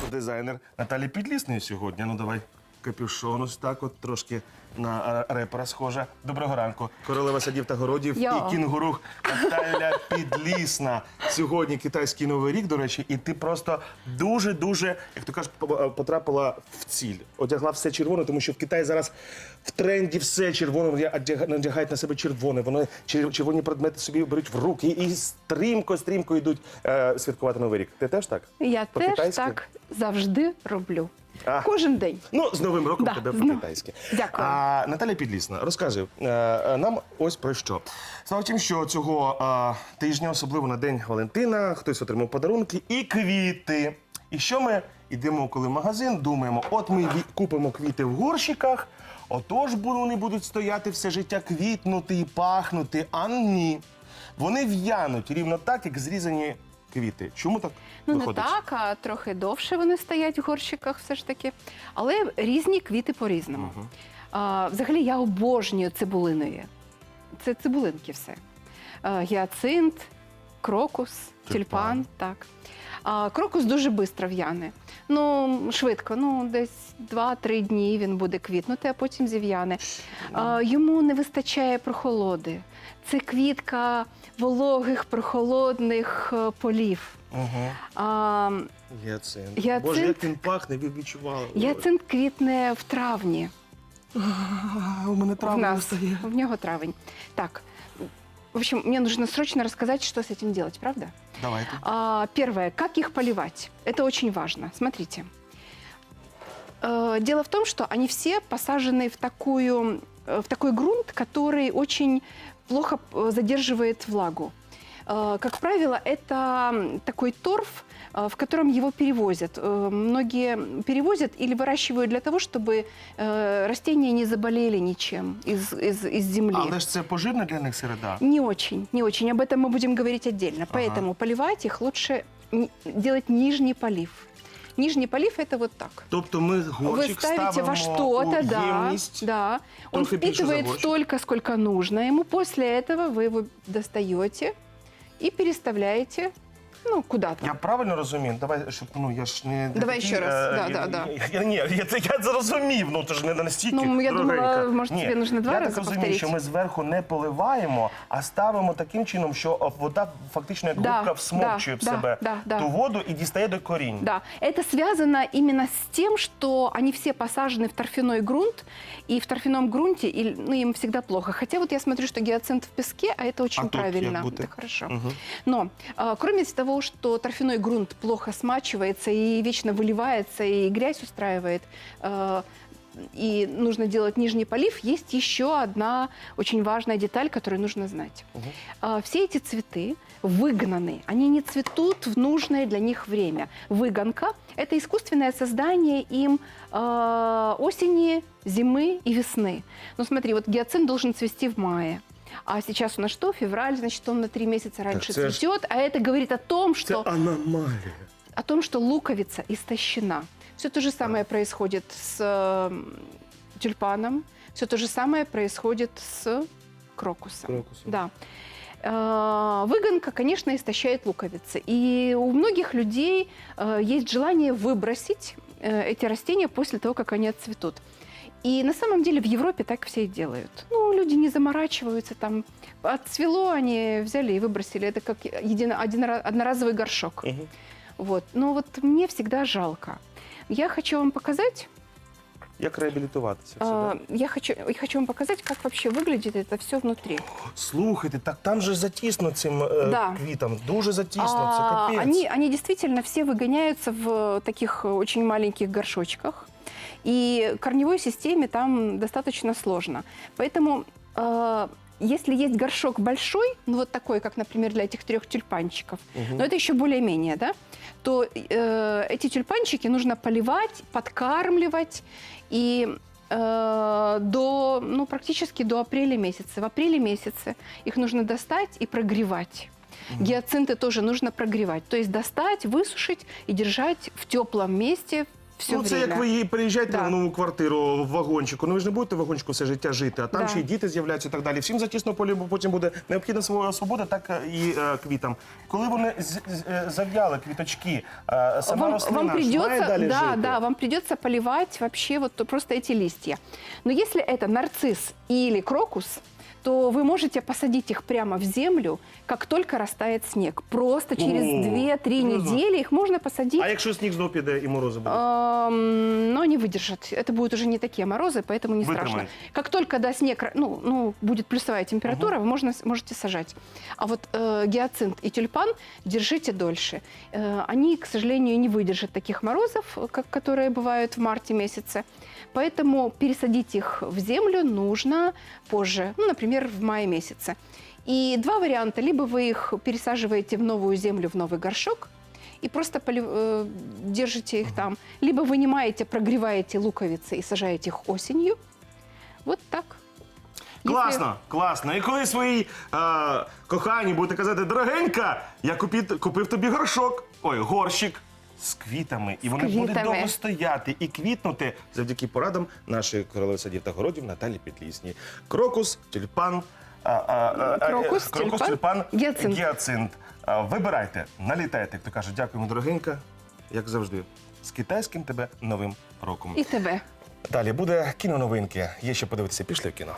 Фотодизайнер Наталі Підлісної сьогодні. Ну давай капюшон ось так, от трошки на репера схожа. Доброго ранку. Королева садів та городів Йо. і кінгурух Наталя Підлісна. Сьогодні китайський новий рік, до речі, і ти просто дуже-дуже, як то е, потрапила в ціль. Одягла все червоне, тому що в Китаї зараз в тренді все червоне. Вони надягають на себе червоне. Вони червоні предмети собі беруть в руки і стрімко, стрімко йдуть е, святкувати новий рік. Ти теж так? Я теж так завжди роблю. А. Кожен день. Ну, з Новим роком Да, тебе з Нов- по-китайськи. Дякую. А, Наталя Підлісна, розкажи е, е, нам ось про що. Справа в тім, що цього е, тижня, особливо на День Валентина, хтось отримав подарунки і квіти. І що ми йдемо, коли в магазин, думаємо, от ми ві- купимо квіти в горщиках, отож бу- вони будуть стояти все життя квітнути і пахнути. А ні. Вони в'януть рівно так, як зрізані квіти. Чому так Ну не так, а трохи довше вони стоять в горщиках, все ж таки. Але різні квіти по-різному. А, взагалі я обожнюю цибулиною. Це цибулинки все. Гіацинт, крокус, Тюльпан. тюльпан. так. А, крокус дуже швидко в'яне. Ну, швидко, ну десь 2-3 дні він буде квітнути, а потім зів'яне. А, йому не вистачає прохолоди. Це квітка вологих, прохолодних е, полів. Угу. А, Гіацинт. Гіацинт. Боже, як він пахне, ви відчували. Яцинт квітне в травні. У мене в травма нас. настає. В нього травень. Так. В общем, мне нужно срочно рассказать, что с этим делать, правда? Давайте. А, первое, как их поливать? Это очень важно. Смотрите. Э, Дело в том, что они все посажены в, такую, э, в такой грунт, который очень плохо э, задерживает влагу. Э, Как правило, это м, такой торф, э, в котором его перевозят. Э, Многие перевозят или выращивают для того, чтобы э, растения не заболели ничем из, из, из земли. Але ж це поживна для них середа. Не очень, не очень. Об этом мы будем говорить отдельно. Ага. Поэтому поливать их лучше н- делать нижний полив. Нижний полив это вот так. Тобто ми Вы горчик ставите ставимо во что-то, у да, ємність. да. Он трохи більше за впитывает горщик. столько, сколько нужно ему. После этого вы его достаете и переставляете, ну, куда-то. Я правильно розумію? Давай, щоб ну я ж не Давай такий, ще раз. е, Да, я, да, да. Я, я, ні, я, це- я зрозумів. Ну то ж не настільки. Ну, я думала, дорогенька. може, Ні, тобі нужно два я рази так розумію, повторити. що ми зверху не поливаємо, а ставимо таким чином, що о, вода фактично як Да, губка всмокчує да, в себе да, да, ту да. воду і дістає до корінь. Да, это связано именно с тем, что они все посажены в торфяной грунт, и в торфяном грунте и, ну, им всегда плохо. Хотя вот я смотрю, что гиацинт в песке, а это очень А тут правильно. як бути? Это хорошо. Мгм. Но а, кроме того, что торфяной грунт плохо смачивается и вечно выливается, и грязь устраивает, а, и нужно делать нижний полив, есть еще одна очень важная деталь, которую нужно знать. А, Все эти цветы выгнаны, они не цветут в нужное для них время. Выгонка – это искусственное создание им а, осени, зимы и весны. Ну смотри, вот гиацинт должен цвести в мае. А сейчас у нас что? Февраль, значит, он на три месяца раньше це ж- цветет, а это говорит о том, Це что аномалія. о том, что луковица истощена. Все то же самое происходит с э, тюльпаном, все то же самое происходит с крокусом. Крокусом. Да. Э, Выгонка, конечно, истощает луковицы. И у многих людей э, есть желание выбросить э, эти растения после того, как они отцветут. И на самом деле в Европе так все и делают. Ну, люди не заморачиваются, там отцвело, они взяли и выбросили. Это как едино- один- одноразовый горшок. Мгм. Вот. Но вот мне всегда жалко. Я хочу вам показать, Як реабілітуватися? Все, э, да? я хочу, я хочу вам показать, как вообще выглядит это все внутри. Слухайте, так там же затісно цим е, Да. квітам. Дуже затісно, це А, капець. они, они действительно все выгоняются в таких очень маленьких горшочках. И корневой системе там достаточно сложно. Поэтому э, если есть горшок большой, ну вот такой, как, например, для этих трех тюльпанчиков, Мгм. но это еще более-менее, да, то э, эти тюльпанчики нужно поливать, подкармливать и э, до, ну, практически до апреля месяца. В апреле месяце их нужно достать и прогревать. Гиацинты тоже нужно прогревать. То есть достать, высушить и держать в теплом месте все ну, це время. як ви її переїжджаєте Да. в нову квартиру в вагончику. Ну ви ж не будете в вагончику все життя жити, а там Да. ще й діти з'являються і так далі. Всім затісно полі потім буде необхідна своя свобода, так е, і е, квітам. Коли вони з- з- е, зав'яли квіточки, е, сама вам, рослина вам ж має придется, далі да, жити. да, вам придется поливать вообще вот то- просто эти листья. Но если это нарцисс или крокус, то вы можете посадить их прямо в землю, как только растает снег. Просто через О, 2-3 серьезно? недели их можно посадить. А якщо сніг знов піде і морози будуть? Эм, но они выдержат. Это будут уже не такие морозы, поэтому не страшно. Вытримают. Как только да, снег, ну, ну, будет плюсовая температура, вы можно, можете сажать. А вот э, гиацинт и тюльпан держите дольше. Э, они, к сожалению, не выдержат таких морозов, как, которые бывают в марте месяце. Поэтому пересадить их в землю нужно позже, ну, например, в мае месяце. И два варианта. Либо вы их пересаживаете в новую землю, в новый горшок, и просто полив- э, держите их там. Либо вынимаете, прогреваете луковицы и сажаете их осенью. Вот так. Если- Класно, класно. І коли своїй е, коханій будете казати, дорогенька, я купив, купив тобі горшок, ой, горщик з квітами. І вони будуть квітами. довго стояти і квітнути завдяки порадам нашої королеви садів та городів Наталі Петлісні. Крокус, тюльпан. а, а, а, а, Крокус, крокус тюльпан, тюльпан, гіацинт. гіацинт. А, Вибирайте, налітайте, як то кажуть, дякуємо, дорогенька, як завжди. З китайським тебе новим роком. И ТВ. Далі буде кіноновинки. Є що подивитися, пішли в кіно.